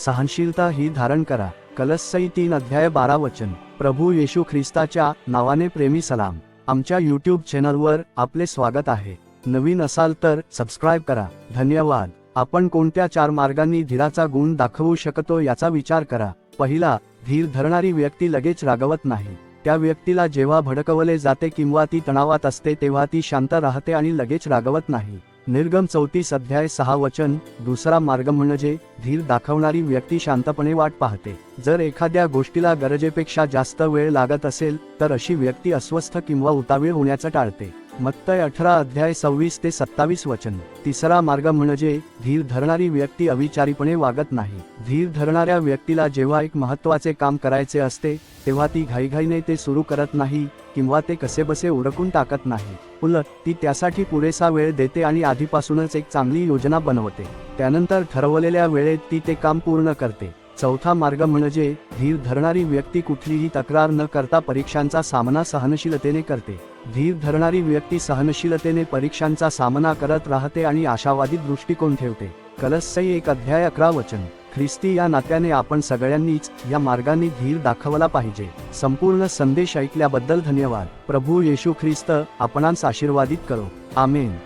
सहनशीलता ही धारण करा. कलसई तीन अध्याय बारा वचन. प्रभू येशू ख्रिस्ताच्या नावाने प्रेमी सलाम. आमच्या यूट्यूब चॅनलवर आपले स्वागत आहे. नवीन असाल तर सबस्क्राईब करा. धन्यवाद. आपण कोणत्या चार मार्गांनी धीराचा गुण दाखवू शकतो याचा विचार करा. पहिला धीर धरणारी व्यक्ती लगेच रागवत नाही. त्या व्यक्तीला जेव्हा भडकवले जाते किंवा ती तणावात असते तेव्हा ती शांत राहते आणि लगेच रागवत नाही. निर्गम चौतीस अध्याय सहा वचन दुसरा मार्ग म्हणजे धीर दाखवणारी व्यक्ती शांतपणे वाट पाहते. जर एखाद्या गोष्टीला गरजेपेक्षा जास्त वेळ लागत असेल तर अशी व्यक्ती अस्वस्थ किंवा उतावीळ होण्याचं टाळते. मत्तय अठरा अध्याय सव्वीस ते सत्तावीस वचन. तिसरा मार्ग म्हणजे धीर धरणारी व्यक्ती अविचारीपणे वागत नाही. धीर धरणाऱ्या व्यक्तीला जेव्हा एक महत्त्वाचे काम करायचे असते तेव्हा ती घाईघाईने ते सुरू करत नाही किंवा ते कसेबसे उरकून टाकत नाही. उलट ती त्यासाठी पुरेसा वेळ देते आणि आधीपासूनच एक चांगली योजना बनवते. त्यानंतर ठरवलेल्या वेळेत ती ते काम पूर्ण करते. चौथा मार्ग म्हणजे धीर धरणारी व्यक्ती कुठलीही तक्रार न करता परीक्षांचा सामना सहनशीलतेने करते. धीर धरणारी व्यक्ती सहनशीलतेने परीक्षांचा सामना करत राहते आणि आशावादी दृष्टिकोन ठेवते. कलस्सई एक अध्याय अकरा वचन. ख्रिस्ती या नात्याने आपण सगळ्यांनीच या मार्गाने धीर दाखवला पाहिजे. संपूर्ण संदेश ऐकल्याबद्दल धन्यवाद. प्रभू येशू ख्रिस्त आपणांस आशीर्वादित करो. आमेन.